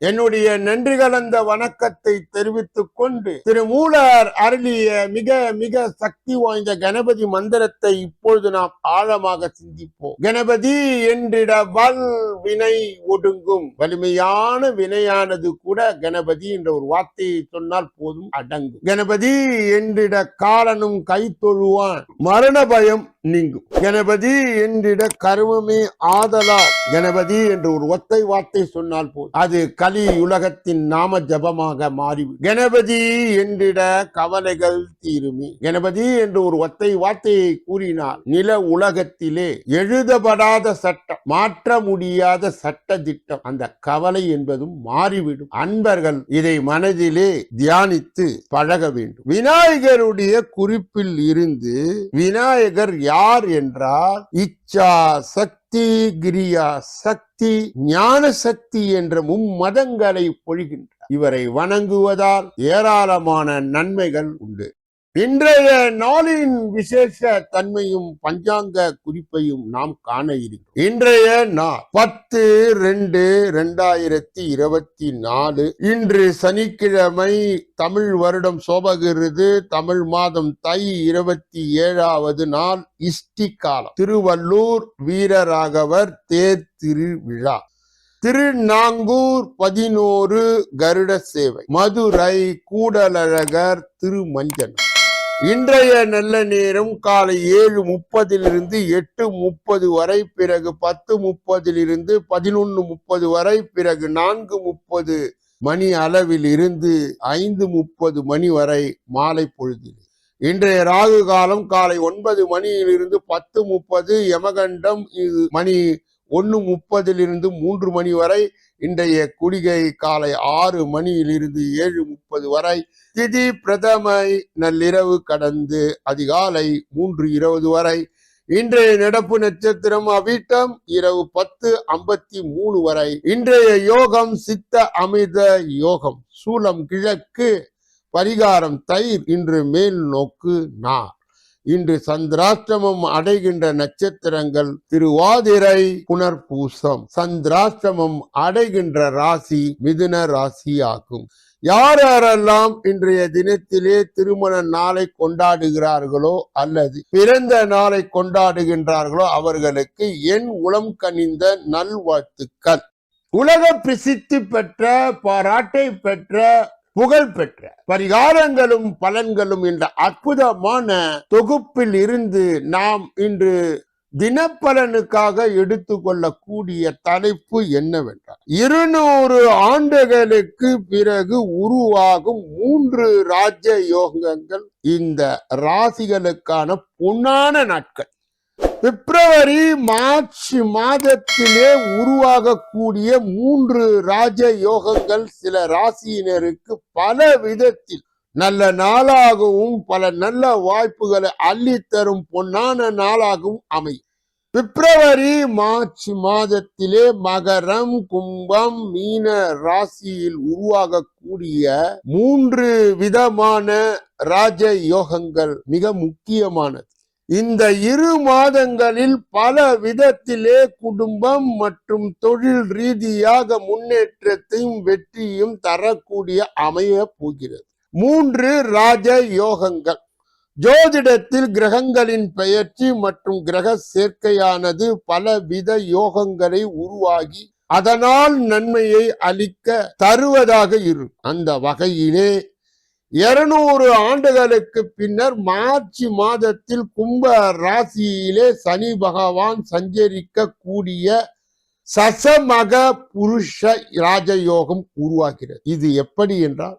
என்னுடைய நன்றி கலந்த வணக்கத்தை தெரிவித்துக் கொண்டு திரு மூலார் அருளிய மிக மிக சக்தி வாய்ந்த கணபதி மந்திரத்தை இப்பொழுது நாம் ஆழமாக சிந்திப்போம். கணபதி என்றிட வல் வினை ஒடுங்கும். வலிமையான வினையானது கூட கணபதி என்ற ஒரு வார்த்தையை சொன்னால் போதும் அடங்கும். கணபதி என்றிட காலனும் கை தொழுவான். மரண பயம் நீங்கும். கணபதி என்றிட கருமமே ஆதலா கணபதி என்று ஒரு ஒத்தை வார்த்தை சொன்னால் போதும். அது கலி உலகத்தின் நாம ஜபமாக மாறிவிடும். கணபதி என்றிட கவலைகள் தீருமே. கணபதி என்று ஒரு ஒத்தை வார்த்தையை கூறினால் நில உலகத்திலே எழுதப்படாத சட்டம் மாற்ற முடியாத சட்ட திட்டம் அந்த கவலை என்பதும் மாறிவிடும். அன்பர்கள் இதை மனதிலே தியானித்து பழக வேண்டும். விநாயகருடைய குறிப்பில் இருந்து விநாயகர் யார் யார் என்றால் இச்சா சக்தி கிரியா சக்தி ஞான சக்தி என்ற மும்மதங்களை பொழிகின்றார் இவரை வணங்குவதால் ஏராளமான நன்மைகள் உண்டு. இன்றைய நாளின் விசேஷ தன்மையும் பஞ்சாங்க குறிப்பையும் நாம் காண இருக்கிறோம். இன்றைய நாள் பத்து ரெண்டு ரெண்டாயிரத்தி இருபத்தி நாலு. இன்று சனிக்கிழமை தமிழ் வருடம் சோபகிருது. தமிழ் மாதம் தை இருபத்தி ஏழாவது நாள் இஷ்டி காலம் திருவள்ளூர் வீரராகவர் தேர் திருவிழா திருநாங்கூர் பதினோரு கருட சேவை. மதுரை கூடலழகர் திருமஞ்சனம். இன்றைய நல்ல நேரம் காலை ஏழு முப்பதிலிருந்து எட்டு முப்பது வரை பிறகு பத்து முப்பதிலிருந்து பதினொன்று முப்பது வரை பிறகு நான்கு முப்பது மணி அளவில் இருந்து ஐந்து முப்பது மணி வரை மாலை பொழுதில் இன்றைய ராகு காலம் காலை ஒன்பது மணியிலிருந்து பத்து முப்பது யமகண்டம் இது மணி ஒன்று முப்பதிலிருந்து மூன்று மணி வரை இன்றைய குடிகை காலை ஆறு மணியிலிருந்து ஏழு முப்பது வரை திதி பிரதமை நள்ளிரவு கடந்து அதிகாலை மூன்று இருபது வரை. இன்றைய நடப்பு நட்சத்திரம் அவிட்டம் இரவு பத்து ஐம்பத்தி மூணு வரை. இன்றைய யோகம் சித்த அமித யோகம். சூலம் கிழக்கு பரிகாரம் தயிர் இன்று மேல் நோக்கு நா இன்று சந்திராஷ்டமம் அடைகின்ற நட்சத்திரங்கள் திருவாதிரை புனர்பூசம். சந்திராஷ்டமம் அடைகின்ற ராசி மிதுன ராசி ஆகும். யார் யாரெல்லாம் இன்றைய தினத்திலே திருமண நாளை கொண்டாடுகிறார்களோ அல்லது பிறந்த நாளை கொண்டாடுகின்றார்களோ அவர்களுக்கு என் உளம் கனிந்த நல்வாழ்த்துக்கள். உலக பிரசித்தி பெற்ற பாராட்டை பெற்ற புகழ் பெற்ற பரிகாரங்களும் பலன்களும் என்ற அற்புதமான தொகுப்பில் இருந்து நாம் இன்று தினப்பலனுக்காக எடுத்துக்கொள்ளக்கூடிய தலைப்பு என்னவென்றால் இருநூறு ஆண்டுகளுக்கு பிறகு உருவாகும் மூன்று ராஜ யோகங்கள் இந்த ராசிகளுக்கான பொன்னான நாட்கள். பிப்ரவரி மார்ச் மாதத்திலே உருவாகக்கூடிய மூன்று ராஜ யோகங்கள் சில ராசியினருக்கு பல விதத்தில் நல்ல நாளாகவும் பல நல்ல வாய்ப்புகளை அள்ளித்தரும் பொன்னான நாளாகவும் அமையும். பிப்ரவரி மார்ச் மாதத்திலே மகரம் கும்பம் மீன ராசியில் உருவாகக்கூடிய மூன்று விதமான ராஜ யோகங்கள் மிக முக்கியமானது. இந்த இரு மாதங்களில் பல விதத்திலே குடும்பம் மற்றும் தொழில் ரீதியாக முன்னேற்றத்தையும் வெற்றியும் தரக்கூடிய அமைய போகிறது. மூன்று ராஜ யோகங்கள். ஜோதிடத்தில் கிரகங்களின் பெயர்ச்சி மற்றும் கிரக சேர்க்கையானது பலவித யோகங்களை உருவாகி அதனால் நன்மையை அளிக்க தருவதாக இருக்கும். அந்த வகையிலே இருநூறு ஆண்டுகளுக்கு பின்னர் மார்ச் மாதத்தில் கும்ப ராசியிலே சனி பகவான் சஞ்சரிக்க கூடிய சசமக புருஷ ராஜயோகம் உருவாகிறது. இது எப்படி என்றால்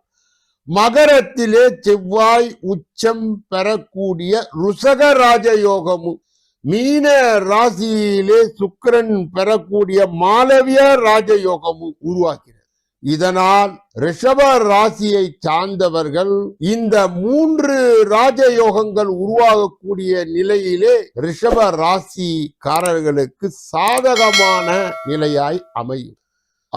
மகரத்திலே செவ்வாய் உச்சம் பெறக்கூடிய ருசக ராஜயோகமும் மீன ராசியிலே சுக்கிரன் பெறக்கூடிய மாலவிய ராஜயோகமும் உருவாகிறது. இதனால் ரிஷப ராசியை சார்ந்தவர்கள் இந்த மூன்று ராஜயோகங்கள் உருவாகக்கூடிய நிலையிலே ரிஷப ராசிக்காரர்களுக்கு சாதகமான நிலையாய் அமையும்.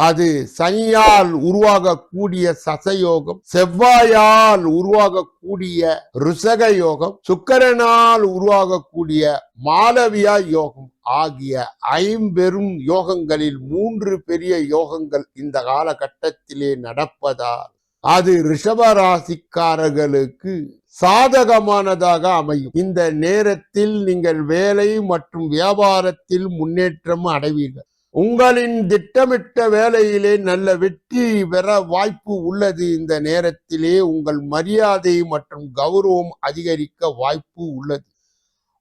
அது சனியால் உருவாகக்கூடிய சசயோகம் செவ்வாயால் உருவாகக்கூடிய ருசக யோகம் சுக்கரனால் உருவாகக்கூடிய மாலவியா யோகம் ஆகிய ஐம்பெரும் யோகங்களில் மூன்று பெரிய யோகங்கள் இந்த காலகட்டத்திலே நடப்பதால் அது ரிஷப ராசிக்காரர்களுக்கு சாதகமானதாக அமையும். இந்த நேரத்தில் நீங்கள் வேலை மற்றும் வியாபாரத்தில் முன்னேற்றம் அடைவீர்கள். உங்களின் திட்டமிட்ட வேலையிலே நல்ல வெற்றி பெற வாய்ப்பு உள்ளது. இந்த நேரத்திலே உங்கள் மரியாதை மற்றும் கௌரவம் அதிகரிக்க வாய்ப்பு உள்ளது.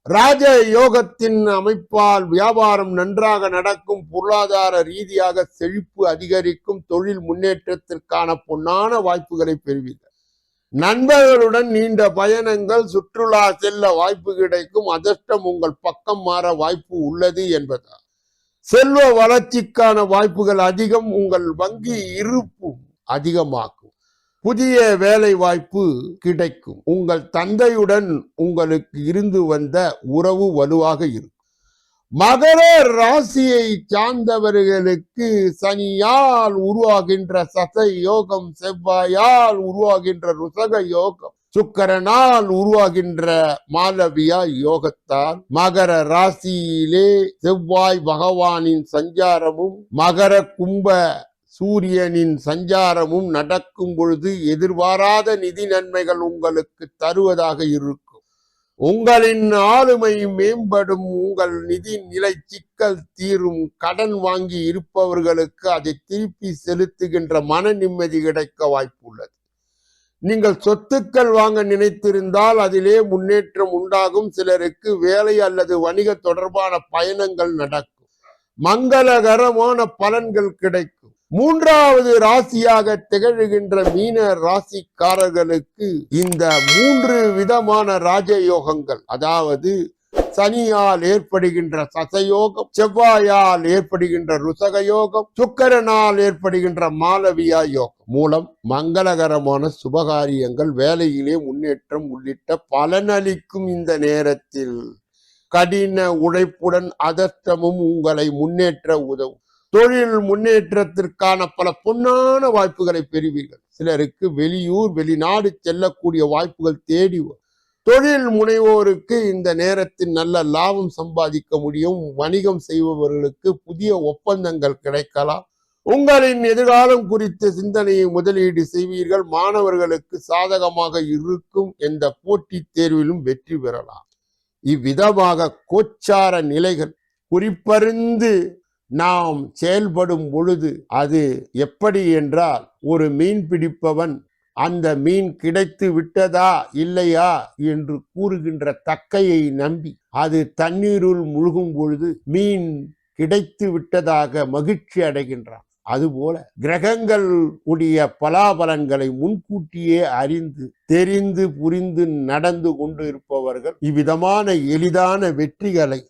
ராஜ யோகத்தின் அமைப்பால் வியாபாரம் நன்றாக நடக்கும். பொருளாதார ரீதியாக செழிப்பு அதிகரிக்கும். தொழில் முன்னேற்றத்திற்கான பொன்னான வாய்ப்புகளை பெறுவீர்கள். நண்பர்களுடன் நீண்ட பயணங்கள் சுற்றுலா செல்ல வாய்ப்பு கிடைக்கும். அதிர்ஷ்டம் உங்கள் பக்கம் மாற வாய்ப்பு உள்ளது என்பதால். செல்வ வளர்ச்சிக்கான வாய்ப்புகள் அதிகம் உங்கள் வங்கி இருப்பு அதிகமாக்கும் புதிய வேலை வாய்ப்பு கிடைக்கும். உங்கள் தந்தையுடன் உங்களுக்கு இருந்து வந்த உறவு வலுவாக இருக்கும். மகர ராசியை சார்ந்தவர்களுக்கு சனியால் உருவாகின்ற சசை யோகம் செவ்வாயால் உருவாகின்ற ருசக யோகம் சுக்கரனால் உருவாகின்ற மாலவியா யோகத்தால் மகர ராசியிலே செவ்வாய் பகவானின் சஞ்சாரமும் மகர கும்ப சூரியனின் சஞ்சாரமும் நடக்கும் பொழுது எதிர்பாராத நிதி நன்மைகள் உங்களுக்கு தருவதாக இருக்கும். உங்களின் ஆளுமை மேம்படும் உங்கள் நிதி நிலை சிக்கல் தீரும் கடன் வாங்கி இருப்பவர்களுக்கு அதை திருப்பி செலுத்துகின்ற மன நிம்மதி கிடைக்க வாய்ப்புள்ளது. நீங்கள் சொத்துக்கள் வாங்க நினைத்திருந்தால் அதிலே முன்னேற்றம் உண்டாகும். சிலருக்கு வேலை அல்லது வணிக தொடர்பான பயணங்கள் நடக்கும். மங்களகரமான பலன்கள் கிடைக்கும். மூன்றாவது ராசியாக திகழ்கின்ற மீன ராசிக்காரர்களுக்கு இந்த மூன்று விதமான ராஜயோகங்கள் அதாவது சனியால் ஏற்படுகின்ற சசயோகம் செவ்வாயால் ஏற்படுகின்ற ருசக யோகம் சுக்கரனால் ஏற்படுகின்ற மாலவியா யோகம் மூலம் மங்களகரமான சுபகாரியங்கள் வேலையிலே முன்னேற்றம் உள்ளிட்ட பலனளிக்கும் இந்த நேரத்தில். கடின உழைப்புடன் அதர்த்தமும் உங்களை முன்னேற்ற உதவும். தொழில் முன்னேற்றத்திற்கான பல பொன்னான வாய்ப்புகளை பெறுவீர்கள். சிலருக்கு வெளியூர் வெளிநாடு செல்லக்கூடிய வாய்ப்புகள் தேடி வரும். தொழில் முனைவோருக்கு இந்த நேரத்தில் நல்ல லாபம் சம்பாதிக்க முடியும். வணிகம் செய்பவர்களுக்கு புதிய ஒப்பந்தங்கள் கிடைக்கலாம். உங்களின் எதிர்காலம் குறித்த சிந்தனையை முதலீடு செய்வீர்கள். மாணவர்களுக்கு சாதகமாக இருக்கும் எந்த போட்டித் தேர்விலும் வெற்றி பெறலாம். இவ்விதமாக கோச்சார நிலைகள் குறிப்பறிந்து நாம் செயல்படும் பொழுது அது எப்படி என்றால் ஒரு மீன் பிடிப்பவன் அந்த மீன் கிடைத்து விட்டதா இல்லையா என்று கூறுகின்ற தக்கையை நம்பி அது தண்ணீருள் முழுகும் பொழுது மீன் கிடைத்து விட்டதாக மகிழ்ச்சி அடைகின்றான். அதுபோல கிரகங்கள் உடைய பலாபலன்களை முன்கூட்டியே அறிந்து தெரிந்து புரிந்து நடந்து கொண்டு இருப்பவர்கள் இவ்விதமான எளிதான வெற்றிகளை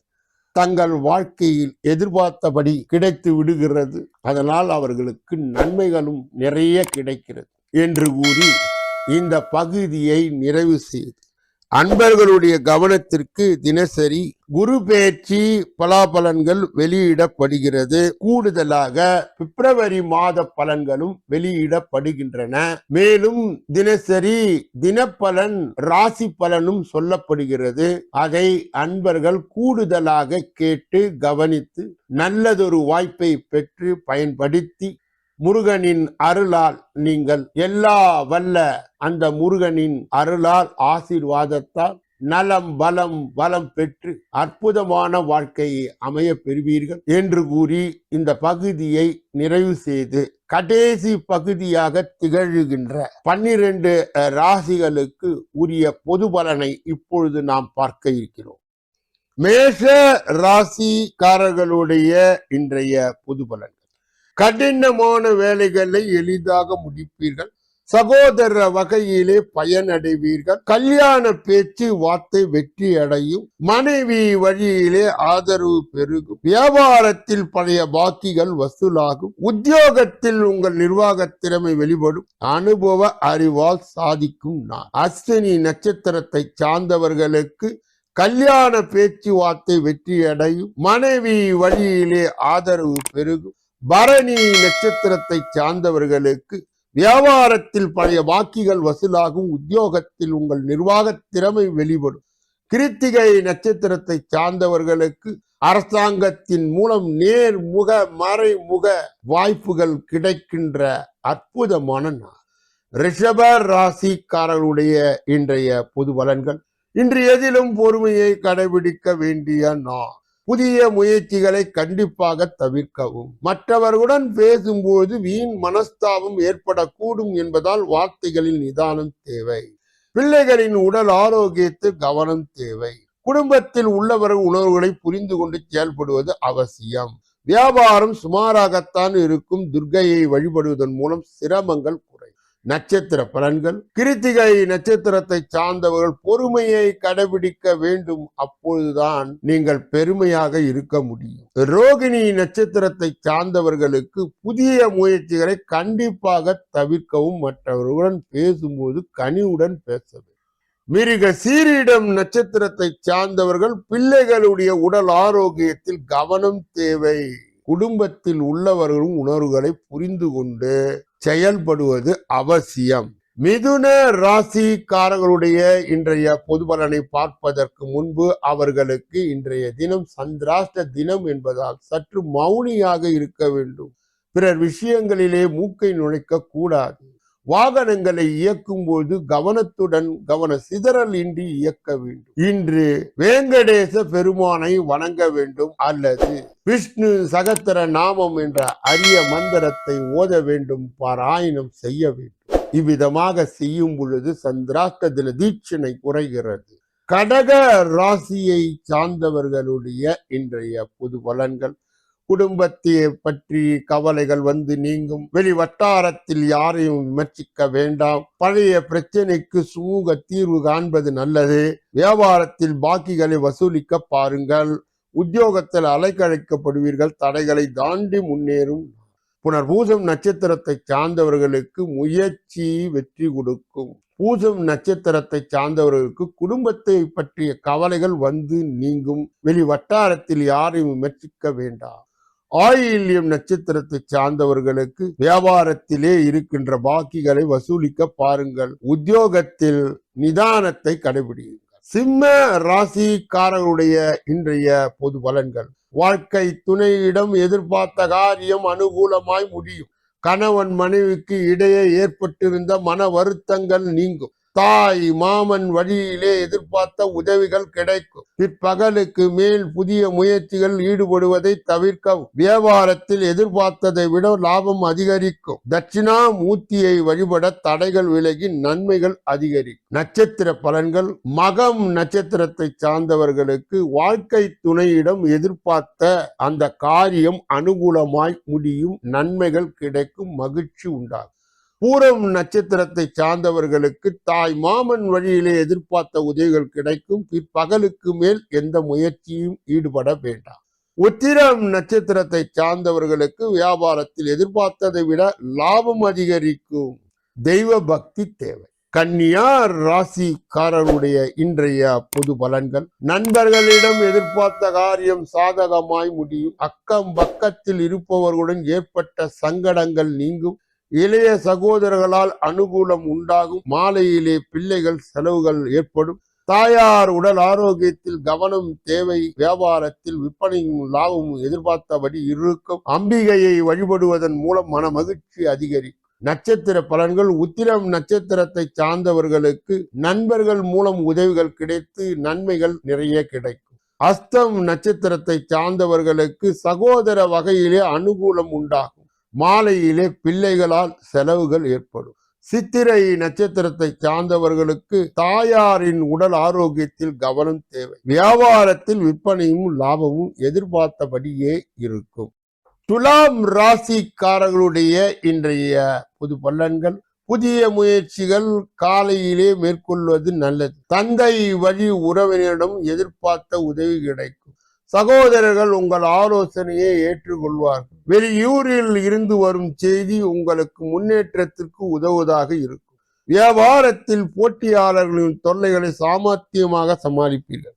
தங்கள் வாழ்க்கையில் எதிர்பார்த்தபடி கிடைத்து விடுகிறது. அதனால் அவர்களுக்கு நன்மைகளும் நிறைய கிடைக்கிறது. என்று கூறி இந்த பகுதியை நிறைவு செய்து அன்பர்களுடைய கவனத்திற்கு தினசரி குரு பேச்சு பலாபலன்கள் வெளியிடப்படுகிறது. கூடுதலாக பிப்ரவரி மாத பலன்களும் வெளியிடப்படுகின்றன. மேலும் தினசரி தினப்பலன் ராசி பலனும் சொல்லப்படுகிறது. அதை அன்பர்கள் கூடுதலாக கேட்டு கவனித்து நல்லதொரு வாய்ப்பை பெற்று பயன்படுத்தி முருகனின் அருளால் நீங்கள் எல்லா வல்ல அந்த முருகனின் அருளால் ஆசீர்வாதத்தால் நலம் பலம் வளம் பெற்று அற்புதமான வாழ்க்கையை அமைய பெறுவீர்கள் என்று கூறி இந்த பகுதியை நிறைவு செய்து கடைசி பகுதியாக திகழ்கின்ற பன்னிரண்டு ராசிகளுக்கு உரிய பொது பலனை இப்பொழுது நாம் பார்க்க இருக்கிறோம். மேஷ ராசிக்காரர்களுடைய இன்றைய பொது பலன் கடினமான வேலைகளை எளிதாக முடிப்பீர்கள். சகோதர வகையிலே பயனடைவீர்கள். கல்யாண பேச்சு வார்த்தை வெற்றி அடையும். மனைவி வழியிலே ஆதரவு பெருகும். வியாபாரத்தில் பழைய பாக்கிகள் வசூலாகும். உத்தியோகத்தில் உங்கள் நிர்வாக திறமை வெளிப்படும். அனுபவ அறிவால் சாதிக்கும் நான் அஸ்வினி நட்சத்திரத்தை சார்ந்தவர்களுக்கு கல்யாண பேச்சுவார்த்தை வெற்றி அடையும். மனைவி வழியிலே ஆதரவு பெருகும். பரணி நட்சத்திரத்தை சார்ந்தவர்களுக்கு வியாபாரத்தில் பழைய வாக்கிகள் வசூலாகும். உத்தியோகத்தில் உங்கள் நிர்வாக திறமை வெளிப்படும். கிருத்திகை நட்சத்திரத்தை சார்ந்தவர்களுக்கு அரசாங்கத்தின் மூலம் நேர்முக மறைமுக வாய்ப்புகள் கிடைக்கின்ற அற்புதமான நாள். ரிஷப ராசிக்காரர்களுடைய இன்றைய பொது பலன்கள். இன்று எதிலும் பொறுமையை கடைபிடிக்க வேண்டிய நாள். புதிய முயற்சிகளை கண்டிப்பாக தவிர்க்கவும். மற்றவர்களுடன் பேசும்போது வீண் மனஸ்தாபம் ஏற்படக்கூடும் என்பதால் வார்த்தைகளில் நிதானம் தேவை. பிள்ளைகளின் உடல் ஆரோக்கியத்தில் கவனம் தேவை. குடும்பத்தில் உள்ளவர்கள் உணர்வுகளை புரிந்து கொண்டு செயல்படுவது அவசியம். வியாபாரம் சுமாராகத்தான் இருக்கும். துர்கையை வழிபடுவதன் மூலம் சிரமங்கள் நட்சத்திர பலன்கள். கிருத்திகை நட்சத்திரத்தை சார்ந்தவர்கள் பொறுமையை கடைபிடிக்க வேண்டும். அப்பொழுதுதான் நீங்கள் பெருமையாக இருக்க முடியும். ரோகிணி நட்சத்திரத்தை சார்ந்தவர்களுக்கு புதிய முயற்சிகளை கண்டிப்பாக தவிர்க்கவும் மற்றவர்களுடன் பேசும்போது கனிவுடன் பேச மிருக சீரிடம் நட்சத்திரத்தை சார்ந்தவர்கள் பிள்ளைகளுடைய உடல் ஆரோக்கியத்தில் கவனம் தேவை. குடும்பத்தில் உள்ளவர்களும் உணர்வுகளை புரிந்து கொண்டு செயல்படுவது அவசியம். மிதுன ராசிக்காரர்களுடைய இன்றைய பொது பலனை பார்ப்பதற்கு முன்பு அவர்களுக்கு இன்றைய தினம் சந்திராஷ்ட தினம் என்பதால் சற்று மௌனியாக இருக்க வேண்டும். பிறர் விஷயங்களிலே மூக்கை நுழைக்க கூடாது. வாகனங்களை இயக்கும் போது கவனத்துடன் கவன சிதறல் இன்றி இயக்க வேண்டும். இன்று வேங்கடேச பெருமானை வணங்க வேண்டும் அல்லது விஷ்ணு சகத்திர நாமம் என்ற அரிய மந்திரத்தை ஓத வேண்டும் பாராயணம் செய்ய வேண்டும். இவ்விதமாக செய்யும் பொழுது சந்திராஷ்ட தீட்சணை குறைகிறது. கடக ராசியை சார்ந்தவர்களுடைய இன்றைய பொது பலன்கள் குடும்பத்தை பற்றி கவலைகள் வந்து நீங்கும். வெளி வட்டாரத்தில் யாரையும் விமர்சிக்க வேண்டாம். பழைய பிரச்சனைக்கு சுமூக தீர்வு காண்பது நல்லது. வியாபாரத்தில் பாக்கிகளை வசூலிக்க பாருங்கள். உத்தியோகத்தில் அலைக்கழைக்கப்படுவீர்கள். தடைகளை தாண்டி முன்னேறும். புனர்பூசம் நட்சத்திரத்தை சார்ந்தவர்களுக்கு முயற்சி வெற்றி கொடுக்கும். பூசம் நட்சத்திரத்தை சார்ந்தவர்களுக்கு குடும்பத்தை பற்றிய கவலைகள் வந்து நீங்கும். வெளி வட்டாரத்தில் யாரையும் விமர்சிக்க வேண்டாம். ஆயில்யம் நட்சத்திரத்தை சார்ந்தவர்களுக்கு வியாபாரத்திலே இருக்கின்ற பாக்கிகளை வசூலிக்க பாருங்கள். உத்தியோகத்தில் நிதானத்தை கடைபிடியுங்கள். சிம்ம ராசிக்காரர்களுடைய இன்றைய பொது பலன்கள். வாழ்க்கை துணையிடம் எதிர்பார்த்த காரியம் அனுகூலமாய் முடியும். கணவன் மனைவிக்கு இடையே ஏற்பட்டிருந்த மன வருத்தங்கள் நீங்கும். தாய் மாமன் வழியிலே எதிர்பார்த்த உதவிகள் கிடைக்கும். பிற்பகலுக்கு மேல் புதிய முயற்சிகள் ஈடுபடுவதை தவிர்க்கவும் வியாபாரத்தில் எதிர்பார்த்ததை விட லாபம் அதிகரிக்கும். தட்சிணா மூர்த்தியை வழிபட தடைகள் விலகி நன்மைகள் அதிகரிக்கும். நட்சத்திர பலன்கள் மகம் நட்சத்திரத்தை சார்ந்தவர்களுக்கு வாழ்க்கை துணையிடம் எதிர்பார்த்த அந்த காரியம் அனுகூலமாய் முடியும். நன்மைகள் கிடைக்கும் மகிழ்ச்சி உண்டாகும். பூரம் நட்சத்திரத்தை சார்ந்தவர்களுக்கு தாய் மாமன் வழியிலே எதிர்பார்த்த உதவிகள் கிடைக்கும். பிற்பகலுக்கு மேல் எந்த முயற்சியும் ஈடுபட வேண்டாம். உத்திரம் நட்சத்திரத்தை சார்ந்தவர்களுக்கு வியாபாரத்தில் எதிர்பார்த்ததை விட லாபம் அதிகரிக்கும். தெய்வ பக்தி தேவை. கன்னியார் ராசிக்காரருடைய இன்றைய பொது பலன்கள். நண்பர்களிடம் எதிர்பார்த்த காரியம் சாதகமாய் முடியும். அக்கம் பக்கத்தில் இருப்பவர்களுடன் ஏற்பட்ட சங்கடங்கள் நீங்கும். இளைய சகோதரர்களால் அனுகூலம் உண்டாகும். மாலையிலே பிள்ளைகள் செலவுகள் ஏற்படும். தாயார் உடல் ஆரோக்கியத்தில் கவனம் தேவை. வியாபாரத்தில் விற்பனையும் லாபமும் எதிர்பார்த்தபடி இருக்கும். அம்பிகையை வழிபடுவதன் மூலம் மன மகிழ்ச்சி அதிகரிக்கும் நட்சத்திர பலன்கள் உத்திரம் நட்சத்திரத்தை சார்ந்தவர்களுக்கு நண்பர்கள் மூலம் உதவிகள் கிடைத்து நன்மைகள் நிறைய கிடைக்கும். அஸ்தம் நட்சத்திரத்தை சார்ந்தவர்களுக்கு சகோதர வகையிலே அனுகூலம் உண்டாகும். மாலையிலே பிள்ளைகளால் செலவுகள் ஏற்படும். சித்திரை நட்சத்திரத்தை சார்ந்தவர்களுக்கு தாயாரின் உடல் ஆரோக்கியத்தில் கவனம் தேவை. வியாபாரத்தில் விற்பனையும் லாபமும் எதிர்பார்த்தபடியே இருக்கும். துலாம் ராசிக்காரர்களுடைய இன்றைய புது பலன்கள் புதிய முயற்சிகள் காலையிலே மேற்கொள்வது நல்லது. தந்தை வழி உறவினரிடம் எதிர்பார்த்த உதவி கிடைக்கும். சகோதரர்கள் உங்கள் ஆலோசனையை ஏற்றுக்கொள்வார்கள் வெளியூரில் இருந்து வரும் செய்தி உங்களுக்கு முன்னேற்றத்திற்கு உதவுவதாக இருக்கும். வியாபாரத்தில் போட்டியாளர்களின் தொல்லைகளை சாமர்த்தியமாக சமாளிப்பீர்கள்.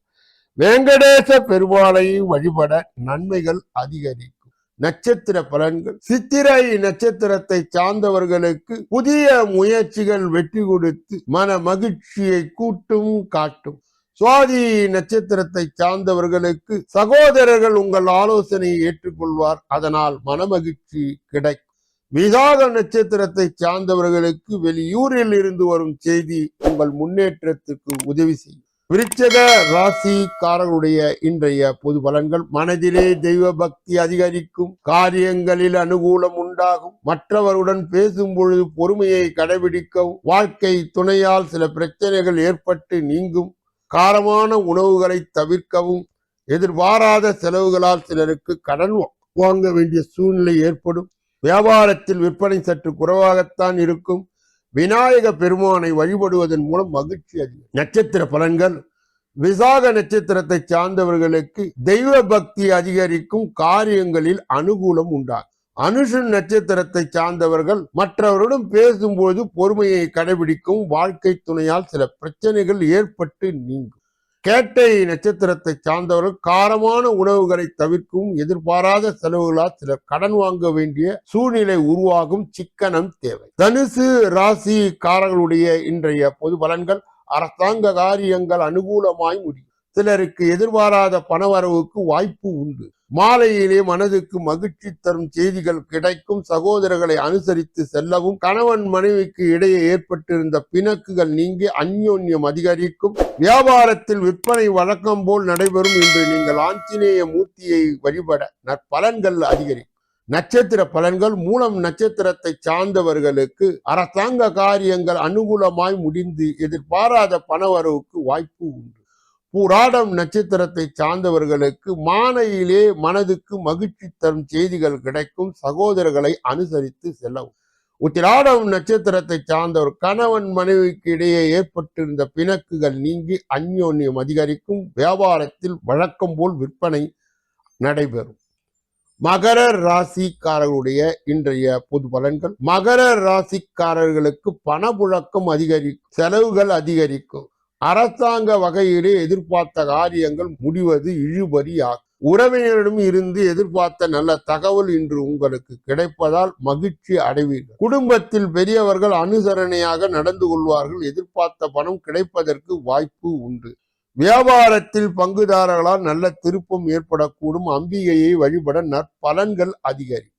வெங்கடேச பெருமாளை வழிபட நன்மைகள் அதிகரிக்கும். நட்சத்திர பலன்கள். சித்திரை நட்சத்திரத்தை சார்ந்தவர்களுக்கு புதிய முயற்சிகள் வெற்றி கொடுத்து மன மகிழ்ச்சியை கூட்டும் காட்டும். சுவாதி நட்சத்திரத்தை சார்ந்தவர்களுக்கு சகோதரர்கள் உங்கள் ஆலோசனையை ஏற்றுக்கொள்வார். அதனால் மனமகிழ்ச்சி கிடைக்கும். விசாக நட்சத்திரத்தை சார்ந்தவர்களுக்கு வெளியூரில் இருந்து வரும் செய்தி உங்கள் முன்னேற்றத்துக்கு உதவி செய்யும். விருச்சக ராசிக்காரர்களுடைய இன்றைய பொது பலன்கள் மனதிலே தெய்வ பக்தி அதிகரிக்கும் காரியங்களில் அனுகூலம் உண்டாகும் மற்றவருடன் பேசும் பொழுது பொறுமையை கடைபிடிக்கவும் வாழ்க்கை துணையால் சில பிரச்சனைகள் ஏற்பட்டு நீங்கும் காரமான உணவுகளை தவிர்க்கவும் எதிர்பாராத செலவுகளால் சிலருக்கு கடன் வாங்க வேண்டிய சூழ்நிலை ஏற்படும். வியாபாரத்தில் விற்பனை சற்று குறைவாகத்தான் இருக்கும். விநாயக பெருமானை வழிபடுவதன் மூலம் மகிழ்ச்சி அதிகம். நட்சத்திர பலன்கள். விசாக நட்சத்திரத்தை சார்ந்தவர்களுக்கு தெய்வ பக்தி அதிகரிக்கும் காரியங்களில் அனுகூலம் உண்டாகும். அனுஷன் நட்சத்திரத்தை சார்ந்தவர்கள் மற்றவருடன் பேசும்போது பொறுமையை கடைபிடிக்கும் வாழ்க்கை துணையால் சில பிரச்சனைகள் ஏற்பட்டு நீங்கும். கேட்டை நட்சத்திரத்தை சார்ந்தவர்கள் காரமான உணவுகளை தவிர்க்கவும் எதிர்பாராத செலவுகளால் சில கடன் வாங்க வேண்டிய சூழ்நிலை உருவாகும் சிக்கனம் தேவை. தனுசு ராசி காரர்களுடைய இன்றைய பொது பலன்கள் அரசாங்க காரியங்கள் அனுகூலமாய் முடியும். சிலருக்கு எதிர்பாராத பணவரவுக்கு வாய்ப்பு உண்டு. மாலையிலே மனதுக்கு மகிழ்ச்சி தரும் செய்திகள் கிடைக்கும். சகோதரர்களை அனுசரித்து செல்லவும். கணவன் மனைவிக்கு இடையே ஏற்பட்டிருந்த பிணக்குகள் நீங்கி அந்யோன்யம் அதிகரிக்கும். வியாபாரத்தில் விற்பனை வழக்கம் போல் நடைபெறும். என்று நீங்கள் ஆஞ்சநேய மூர்த்தியை வழிபட நற்பலன்கள் அதிகரிக்கும் நட்சத்திர பலன்கள் மூலம் நட்சத்திரத்தை சார்ந்தவர்களுக்கு அரசாங்க காரியங்கள் அனுகூலமாய் முடிந்து எதிர்பாராத பணவரவுக்கு வாய்ப்பு உண்டு. புராடம் நட்சத்திரத்தை சார்ந்தவர்களுக்கு மாலையிலே மனதுக்கு மகிழ்ச்சி தரும் செய்திகள் கிடைக்கும். சகோதரர்களை அனுசரித்து செல்லவும். உத்திராடம் நட்சத்திரத்தை சார்ந்தவர் கணவன் மனைவிக்கு இடையே ஏற்பட்டிருந்த பிணக்குகள் நீங்கி அந்யோன்யம் அதிகரிக்கும். வியாபாரத்தில் வழக்கம் போல் விற்பனை நடைபெறும். மகர ராசிக்காரர்களுடைய இன்றைய பொது பலன்கள். மகர ராசிக்காரர்களுக்கு பணப்புழக்கம் அதிகரிக்கும் செலவுகள் அதிகரிக்கும். அரசாங்க வகையிலே எதிர்பார்த்த காரியங்கள் முடிவது இழுபறியாகும். உறவினரிடம் இருந்து எதிர்பார்த்த நல்ல தகவல் இன்று உங்களுக்கு கிடைப்பதால் மகிழ்ச்சி அடைவீர்கள். குடும்பத்தில் பெரியவர்கள் அனுசரணையாக நடந்து கொள்வார்கள். எதிர்பார்த்த பணம் கிடைப்பதற்கு வாய்ப்பு உண்டு. வியாபாரத்தில் பங்குதாரர்களால் நல்ல திருப்பம் ஏற்படக்கூடும். அம்பிகையை வழிபட நற்பலன்கள் அதிகரிக்கும்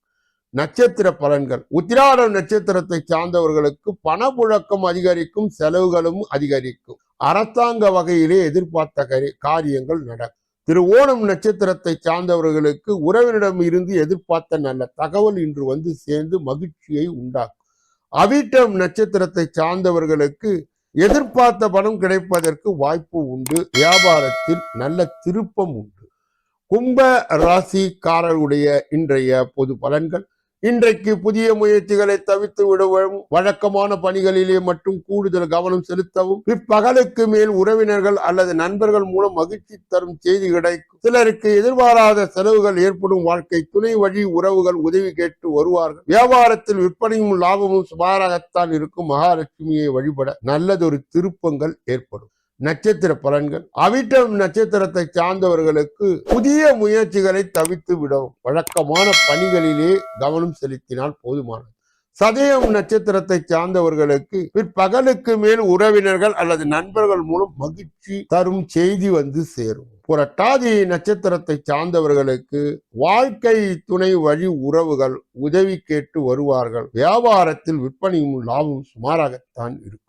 நட்சத்திர பலன்கள். உத்திராடம் நட்சத்திரத்தை சார்ந்தவர்களுக்கு பணப்புழக்கம் அதிகரிக்கும் செலவுகளும் அதிகரிக்கும். அரசாங்க வகையிலே எதிர்பார்த்த காரியங்கள் நடக்கும் திரு ஓணம் நட்சத்திரத்தை சார்ந்தவர்களுக்கு உறவினிடம் இருந்து எதிர்பார்த்த நல்ல தகவல் இன்று வந்து சேர்ந்து மகிழ்ச்சியை உண்டாக்கும். அவிட்டம் நட்சத்திரத்தை சார்ந்தவர்களுக்கு எதிர்பார்த்த பணம் கிடைப்பதற்கு வாய்ப்பு உண்டு. வியாபாரத்தில் நல்ல திருப்பம் உண்டு. கும்ப ராசிக்காரருடைய இன்றைய பொது பலன்கள் இன்றைக்கு புதிய முயற்சிகளை தவிர்த்து விடவும் வழக்கமான பணிகளிலே மட்டும் கூடுதல் கவனம் செலுத்தவும் இப்பகலுக்கு மேல் உறவினர்கள் அல்லது நண்பர்கள் மூலம் மகிழ்ச்சி தரும் செய்தி கிடைக்கும். சிலருக்கு எதிர்பாராத செலவுகள் ஏற்படும் வாழ்க்கை துணை வழி உறவுகள் உதவி கேட்டு வருவார்கள். வியாபாரத்தில் விற்பனையும் லாபமும் சுமாராகத்தான் இருக்கும் மகாலட்சுமியை வழிபட நல்லதொரு திருப்பங்கள் ஏற்படும். நட்சத்திர பலன்கள். அவிட்டம் நட்சத்திரத்தை சார்ந்தவர்களுக்கு புதிய முயற்சிகளை தவிர்த்து விடும். வழக்கமான பணிகளிலே கவனம் செலுத்தினால் போதுமானது. சதயம் நட்சத்திரத்தை சார்ந்தவர்களுக்கு பிற்பகலுக்கு மேல் உறவினர்கள் அல்லது நண்பர்கள் மூலம் மகிழ்ச்சி தரும் செய்தி வந்து சேரும். புரட்டாதி நட்சத்திரத்தை சார்ந்தவர்களுக்கு வாழ்க்கை துணை வழி உறவுகள் உதவி கேட்டு வருவார்கள். வியாபாரத்தில் விற்பனையும் லாபம் சுமாராகத்தான் இருக்கும்.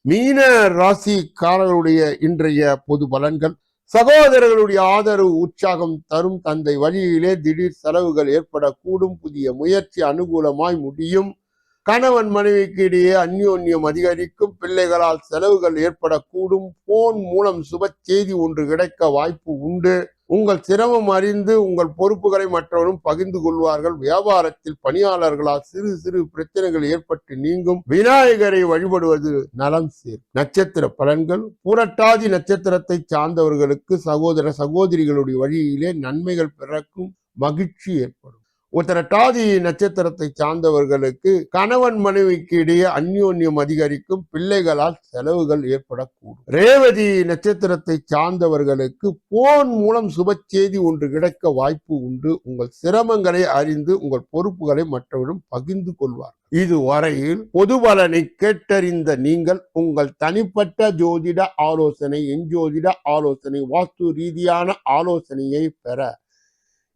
மீன ராசிக்காரர்களுடைய இன்றைய பொது பலன்கள். சகோதரர்களுடைய ஆதரவு உற்சாகம் தரும் தந்தை வழியிலே திடீர் செலவுகள் ஏற்படக்கூடும். புதிய முயற்சி அனுகூலமாய் முடியும். கணவன் மனைவிக்கு இடையே அந்யோன்யம் அதிகரிக்கும். பிள்ளைகளால் செலவுகள் ஏற்படக்கூடும். போன் மூலம் சுப செய்தி ஒன்று கிடைக்க வாய்ப்பு உண்டு. உங்கள் சிரமம் அறிந்து உங்கள் பொறுப்புகளை மற்றவரும் பகிர்ந்து கொள்வார்கள். வியாபாரத்தில் பணியாளர்களால் சிறு சிறு பிரச்சனைகள் ஏற்பட்டு நீங்கும். விநாயகரை வழிபடுவது நலம் சேர். நட்சத்திர பலன்கள். புரட்டாதி நட்சத்திரத்தை சார்ந்தவர்களுக்கு சகோதர சகோதரிகளுடைய வழியிலே நன்மைகள் பிறக்கும். மகிழ்ச்சி ஏற்படும். உத்தரட்டாதி நட்சத்திரத்தை சார்ந்தவர்களுக்கு கணவன் மனைவிக்கு இடையே அந்யோன்யம் அதிகரிக்கும் பிள்ளைகளால் செலவுகள் ஏற்படக்கூடும். ரேவதி நட்சத்திரத்தை சார்ந்தவர்களுக்கு போன் மூலம் சுப செய்தி ஒன்று கிடைக்க வாய்ப்பு உண்டு. உங்கள் சிரமங்களை அறிந்து உங்கள் பொறுப்புகளை மற்றவரும் பகிர்ந்து கொள்வார். இதுவரையில் பொது பலனை கேட்டறிந்த நீங்கள் உங்கள் தனிப்பட்ட ஜோதிட ஆலோசனை எஞ்சோதிட ஆலோசனை வாஸ்து ரீதியான ஆலோசனையை பெற